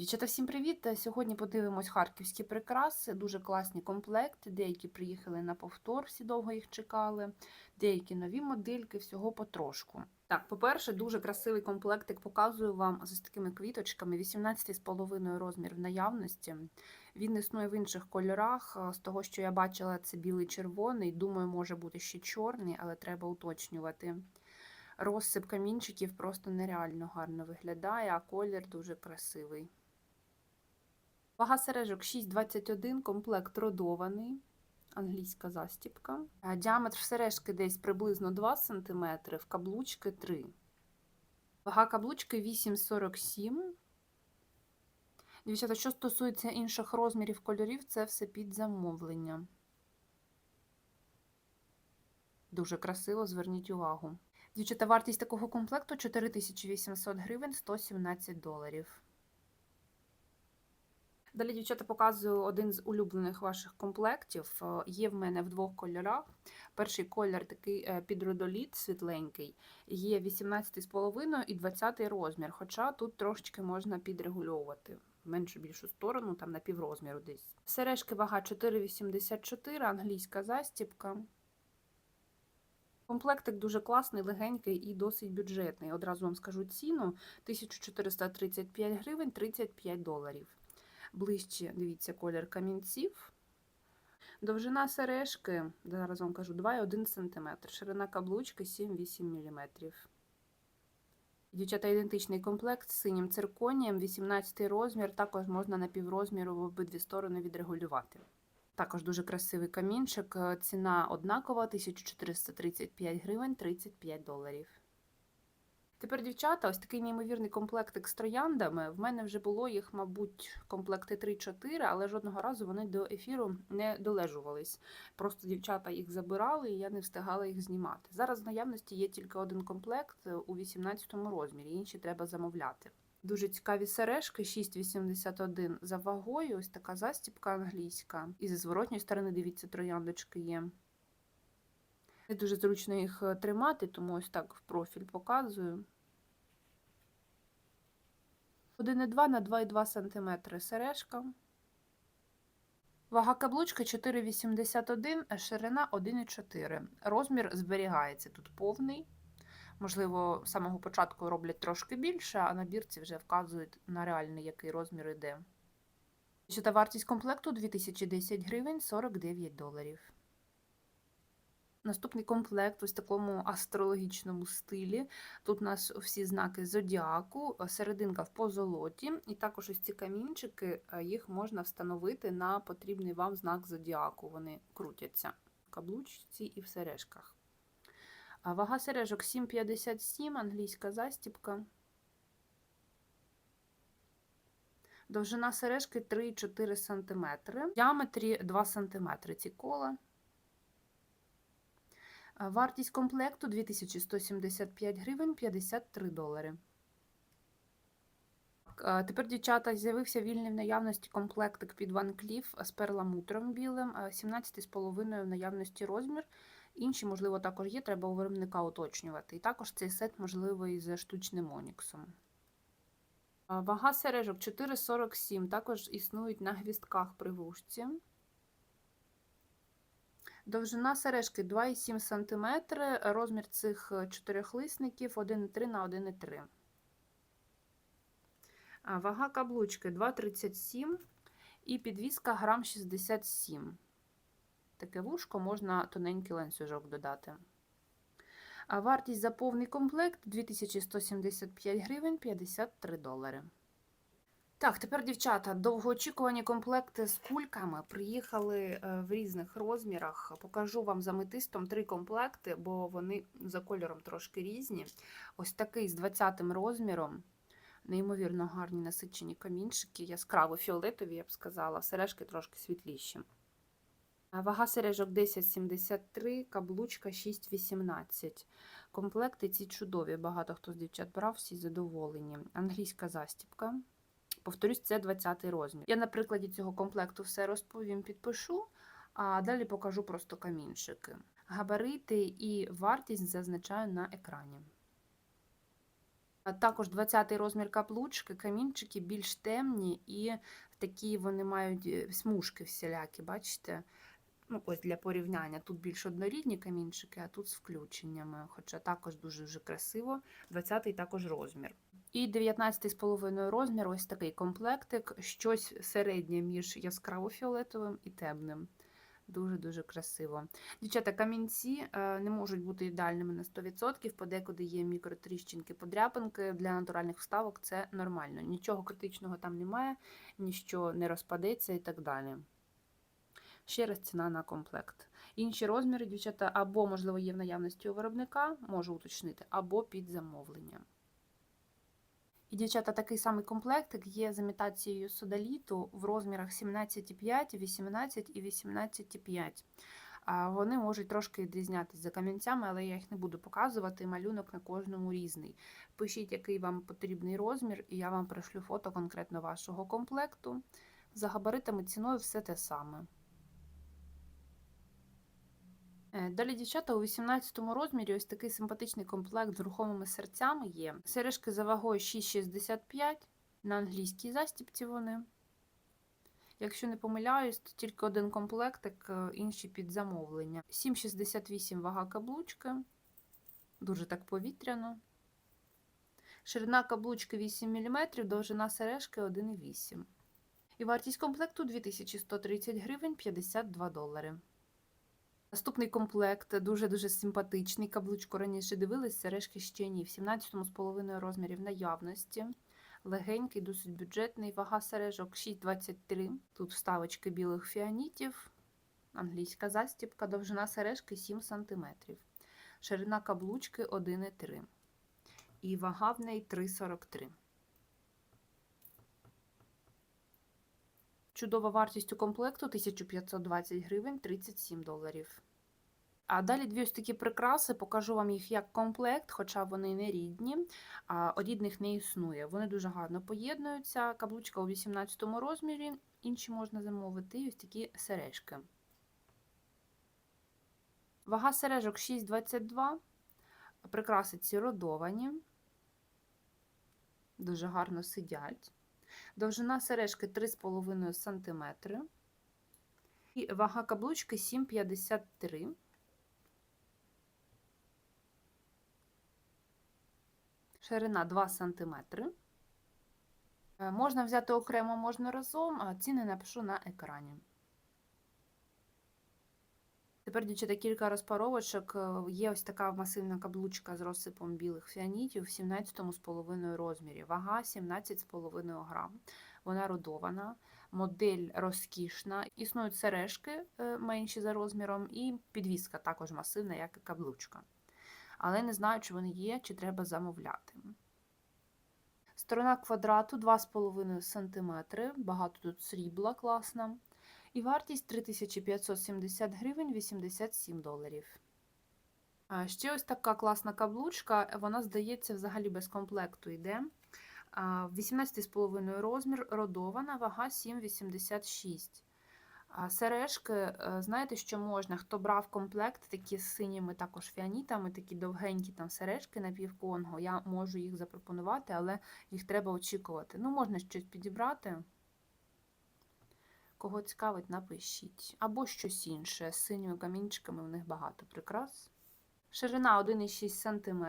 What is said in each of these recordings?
Дівчата, всім привіт! Сьогодні подивимось харківські прикраси, дуже класні комплекти. Деякі приїхали на повтор, всі довго їх чекали, деякі нові модельки, всього потрошку. Так, по-перше, дуже красивий комплектик показую вам з ось такими квіточками. 18,5 розмір в наявності. Він існує в інших кольорах. З того, що я бачила, це білий червоний. Думаю, може бути ще чорний, але треба уточнювати. Розсип камінчиків просто нереально гарно виглядає, а колір дуже красивий. Вага сережок 6,21, комплект родований, англійська застіпка. Е, Діаметр сережки десь приблизно 2 см, в каблучки 3 Вага каблучки 8,47 Дівчата, що стосується інших розмірів кольорів, це все під замовлення. Дуже красиво, зверніть увагу. Дівчата, вартість такого комплекту 4800 гривень 117 доларів. Далі, дівчата, показую один з улюблених ваших комплектів. Е, Є в мене в двох кольорах. Перший колір такий е, підродоліт світленький, є 18,5 і 20 розмір, хоча тут трошечки можна підрегульовувати. Меншу більшу сторону, там на піврозміру десь. Сережки вага 4,84, англійська застіпка. Комплектик дуже класний, легенький і досить бюджетний. Одразу вам скажу ціну: 1435 гривень 35 доларів. Ближче, дивіться, колір камінців. Довжина сережки, зараз вам кажу, 2,1 см. Ширина каблучки 7-8 мм. Дівчата, ідентичний комплект з синім цирконієм, 18 розмір, також можна на піврозміру в обидві сторони відрегулювати. Також дуже красивий камінчик. Ціна однакова 1435 гривень 35 доларів. Тепер, дівчата, ось такий неймовірний комплектик з трояндами. В мене вже було їх, мабуть, комплекти 3-4, але жодного разу вони до ефіру не долежувались. Просто дівчата їх забирали, і я не встигала їх знімати. Зараз в наявності є тільки один комплект у 18 розмірі, інші треба замовляти. Дуже цікаві сережки, 6,81 за вагою. Ось така застіпка англійська. І зі зворотньої сторони, дивіться, трояндочки є. Не дуже зручно їх е, тримати, тому ось так в профіль показую. 1,2 на 2,2 см сережка. Вага каблучка 4,81, ширина 1,4. Розмір зберігається тут повний. Можливо, з самого початку роблять трошки більше, а на бірці вже вказують на реальний який розмір іде. Та вартість комплекту 2010 гривень 49 доларів. Наступний комплект ось такому астрологічному стилі. Тут у нас всі знаки зодіаку, серединка в позолоті, і також ось ці камінчики, їх можна встановити на потрібний вам знак зодіаку. Вони крутяться в каблучці і в сережках. Вага сережок 7,57, англійська застіпка. Довжина сережки 3,4 см. В діаметрі 2 см ці кола. Вартість комплекту 2175 гривень 53 долари. Тепер, дівчата, з'явився вільний в наявності комплектик під Ван Кліф з перламутром білим, 17,5 в наявності розмір. Інші, можливо, також є, треба у виробника уточнювати. І також цей сет можливий з штучним оніксом. Вага сережок 4,47, також існують на гвістках при вушці. Довжина сережки 2,7 см, розмір цих чотирьохлисників 1,3 на 1,3. Вага каблучки 2,37 і підвіска грам 67 таке вушко, можна тоненький ланцюжок додати. А вартість за повний комплект 2175 гривень 53 долари. Так, тепер, дівчата, довгоочікувані комплекти з кульками приїхали е, в різних розмірах. Покажу вам за метистом три комплекти, бо вони за кольором трошки різні. Ось такий з 20 розміром. Неймовірно гарні насичені камінчики, яскраво фіолетові, я б сказала, сережки трошки світліші. Вага сережок 10,73, каблучка 6,18. Комплекти ці чудові. Багато хто з дівчат брав, всі задоволені. Англійська застіпка. Повторюсь, це 20-й розмір. Я на прикладі цього комплекту все розповім, підпишу, а далі покажу просто камінчики. Габарити і вартість зазначаю на екрані. Також 20-й розмір каблучки, камінчики більш темні і такі вони мають е, смужки всілякі, бачите? Ну, ось для порівняння. Тут більш однорідні камінчики, а тут з включеннями. Хоча також дуже-дуже красиво. 20-й також розмір. І 19,5 розмір ось такий комплектик, щось середнє між яскраво-фіолетовим і темним. Дуже-дуже красиво. Дівчата, камінці е, не можуть бути ідеальними на 100%, подекуди є мікротріщинки, подряпинки. Для натуральних вставок це нормально. Нічого критичного там немає, ніщо не розпадеться і так далі. Ще раз ціна на комплект. Інші розміри, дівчата, або, можливо, є в наявності у виробника, можу уточнити, або під замовлення. І, дівчата, такий самий комплектик є з імітацією содаліту в розмірах 17,5, 18 і 18,5. А Вони можуть трошки відрізнятися за камінцями, але я їх не буду показувати. Малюнок на кожному різний. Пишіть, який вам потрібний розмір, і я вам пришлю фото конкретно вашого комплекту. За габаритами ціною все те саме. Е, Далі, дівчата, у 18 розмірі ось такий симпатичний комплект з рухомими серцями є. Сережки за вагою 6,65 на англійській застіпці вони. Якщо не помиляюсь, то тільки один комплектик, е, інші під замовлення. 7,68 вага каблучки. Дуже так повітряно. Ширина каблучки 8 мм, довжина сережки 1,8 І вартість комплекту 2130 гривень 52 долари. Наступний комплект дуже-дуже симпатичний. Каблучку раніше дивились, сережки ще ні. В 17,5 розмірі в наявності. Легенький, досить бюджетний. Вага сережок 6,23. Тут вставочки білих фіанітів. Англійська застіпка, довжина сережки 7 см. Ширина каблучки 1,3. І вага в неї 3,43. Чудова вартість у комплекту 1520 гривень 37 доларів. А далі дві ось такі прикраси, покажу вам їх як комплект, хоча вони не рідні, а рідних не існує. Вони дуже гарно поєднуються. Каблучка у 18 розмірі, інші можна замовити, і ось такі сережки. Вага сережок 6,22. Прикраси ці родовані, дуже гарно сидять. Довжина сережки 3,5 см. І вага каблучки 7,53 Ширина 2 см. Можна взяти окремо, можна разом, а ціни напишу на екрані. Тепер, дівчата, кілька розпаровочок. Є ось така масивна каблучка з розсипом білих фіанітів в 17,5 розмірі. Вага 17,5 грам. Вона родована, модель розкішна. Існують сережки е, менші за розміром, і підвіска також масивна, як і каблучка. Але не знаю, чи вони є, чи треба замовляти. Сторона квадрату 2,5 см. Багато тут срібла класна. І вартість 3570 гривень 87 доларів. А Ще ось така класна каблучка, вона, здається, взагалі без комплекту йде. 18,5 розмір, родована, вага 7,86. Сережки, е, знаєте, що можна? Хто брав комплект, такі з синіми також фіанітами, такі довгенькі там сережки на півконго, я можу їх запропонувати, але їх треба очікувати. Ну, можна щось підібрати. Кого цікавить, напишіть. Або щось інше. З синіми камінчиками в них багато прикрас. Ширина 1,6 см,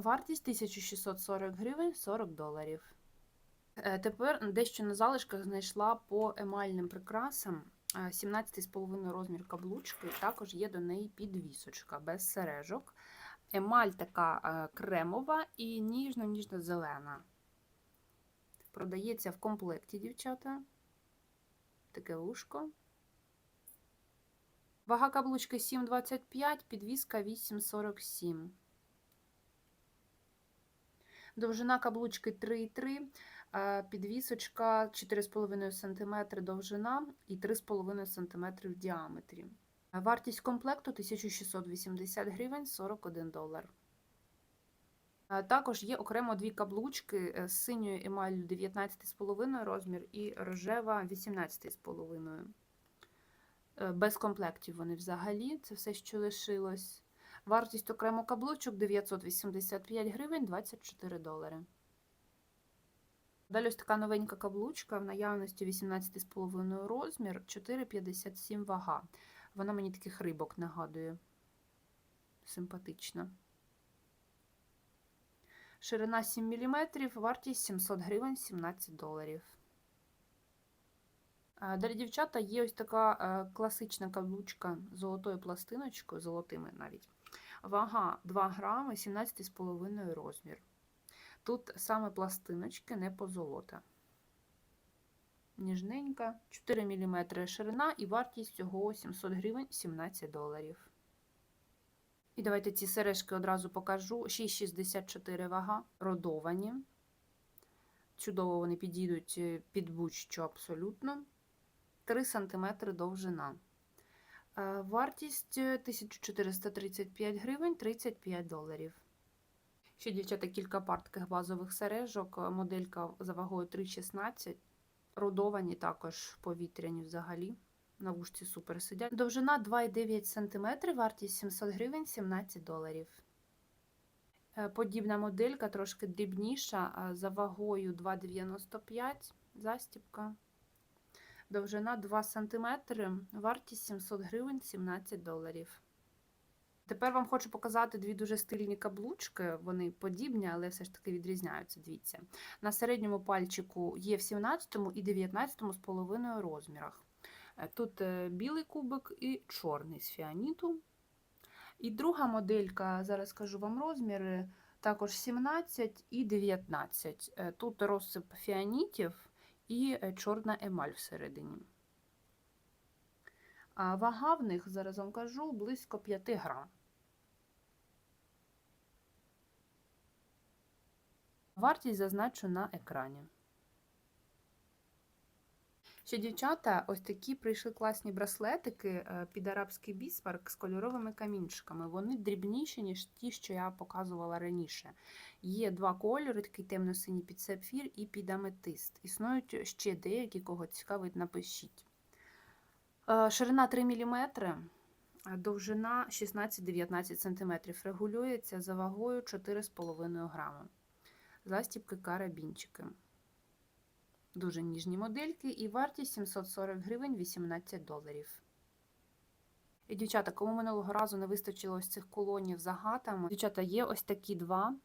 вартість 1640 гривень 40 доларів. Е, Тепер дещо на залишках знайшла по емальним прикрасам. 17,5 розмір каблучки, також є до неї підвісочка без сережок. Емаль така е, кремова і ніжно-ніжно-зелена. Продається в комплекті, дівчата таке вушко. Вага каблучки 7,25, підвіска 8,47. Довжина каблучки 3,3, підвісочка 4,5 см довжина і 3,5 см в діаметрі. Вартість комплекту 1680 гривень 41 долар. Також є окремо дві каблучки з синьою емаллю 19,5 розмір і рожева 18,5. Е, Без комплектів вони взагалі, це все, що лишилось. Вартість окремо каблучок 985 гривень 24 долари. Далі ось така новенька каблучка в наявності 18,5 розмір, 4,57 вага. Вона мені таких рибок нагадує. Симпатична. Ширина 7 мм, вартість 700 гривень, 17 доларів. А, Далі, дівчата, є ось така е, класична каблучка з золотою пластиночкою, золотими навіть. Вага 2 грами, 17,5 розмір. Тут саме пластиночки, не позолота. Ніжненька, 4 мм ширина і вартість цього 700 гривень 17 доларів. І давайте ці сережки одразу покажу. 6,64 вага, родовані. Чудово вони підійдуть е, під будь-що абсолютно. 3 см довжина. Е, Вартість е, 1435 гривень 35 доларів. Ще, дівчата, кілька пар таких базових сережок. Е, Моделька за вагою 3,16. Родовані також повітряні взагалі. На вушці супер сидять. Довжина 2,9 см, вартість 700 гривень 17 доларів. Е, Подібна моделька, трошки дрібніша, за вагою 2,95 застібка. Довжина 2 см, вартість 700 гривень 17 доларів. Тепер вам хочу показати дві дуже стильні каблучки. Вони подібні, але все ж таки відрізняються. Дивіться. На середньому пальчику є в 17 і 19 з половиною розмірах. Тут е, білий кубик і чорний з фіаніту. І друга моделька, зараз скажу вам розміри, також 17 і 19. Е, Тут розсип фіанітів і е, чорна емаль всередині. А вага в них, зараз вам кажу, близько 5 грам. Вартість зазначу на екрані. Ще дівчата, ось такі прийшли класні браслетики е, під арабський бісмарк з кольоровими камінчиками. Вони дрібніші, ніж ті, що я показувала раніше. Є два кольори: такий темно-синій під сапфір і під аметист. Існують ще деякі, кого цікавить, напишіть. Е, Ширина 3 мм, довжина 16-19 см. Регулюється за вагою 4,5 грами. Застібки карабінчики. Дуже ніжні модельки і вартість 740 гривень 18 доларів. І, дівчата, кому минулого разу не вистачило ось цих колонів з агатами, дівчата, є ось такі два.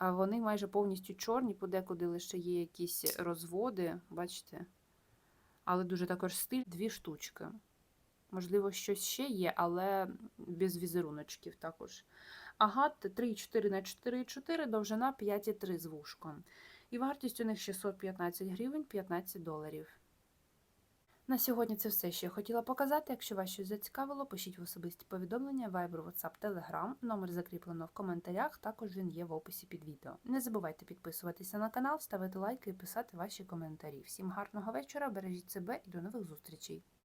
Вони майже повністю чорні, подекуди лише є якісь розводи, бачите? Але дуже також стиль, дві штучки. Можливо, щось ще є, але без візеруночків також. Агат 3,4 на 4,4, довжина 5,3 з вушком. І вартість у них 615 гривень 15 доларів. На сьогодні це все, що я хотіла показати. Якщо вас щось зацікавило, пишіть в особисті повідомлення, Viber, WhatsApp, Telegram. Номер закріплено в коментарях, також він є в описі під відео. Не забувайте підписуватися на канал, ставити лайки і писати ваші коментарі. Всім гарного вечора, бережіть себе і до нових зустрічей!